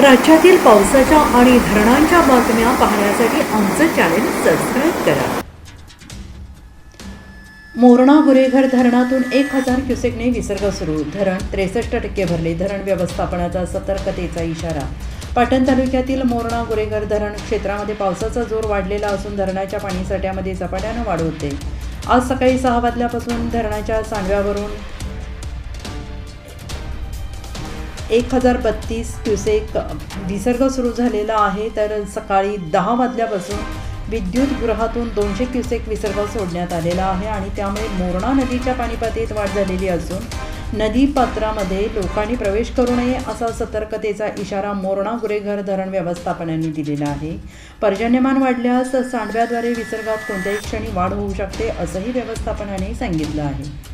राज्यातील पावसाच्या आणि धरणांच्या बातम्या पाहण्यासाठी आमचं चॅनेल सबस्क्राईब करा. मोरणा गुरेघर धरणातून एक हजार क्युसेकने विसर्ग सुरू. धरण त्रेसष्ट टक्के भरले. धरण व्यवस्थापनाचा सतर्कतेचा इशारा. पाटण तालुक्यातील मोरणा गुरेघर धरण क्षेत्रामध्ये पावसाचा जोर वाढलेला असून धरणाच्या पाणीसाठ्यामध्ये झपाट्यानं वाढ होते. आज सकाळी सहा वाजल्यापासून धरणाच्या सांडव्यावरून एक हजार बत्तीस क्युसेक विसर्ग सुरू झालेला आहे तर सकाळी दहा वाजल्यापासून विद्युत गृहातून दोनशे क्युसेक विसर्ग सोडण्यात आलेला आहे आणि त्यामुळे मोरणा नदीच्या पाणीपातळीत वाढ झालेली असून नदी पात्रामध्ये लोकांनी प्रवेश करू नये असा सतर्कतेचा इशारा मोरणा गुरेघर धरण व्यवस्थापनाने दिलेला आहे. पर्जन्यमान वाढल्यास सांडव्याद्वारे विसर्गात कोणत्याही क्षणी वाढ होऊ शकते असंही व्यवस्थापनाने सांगितलं आहे.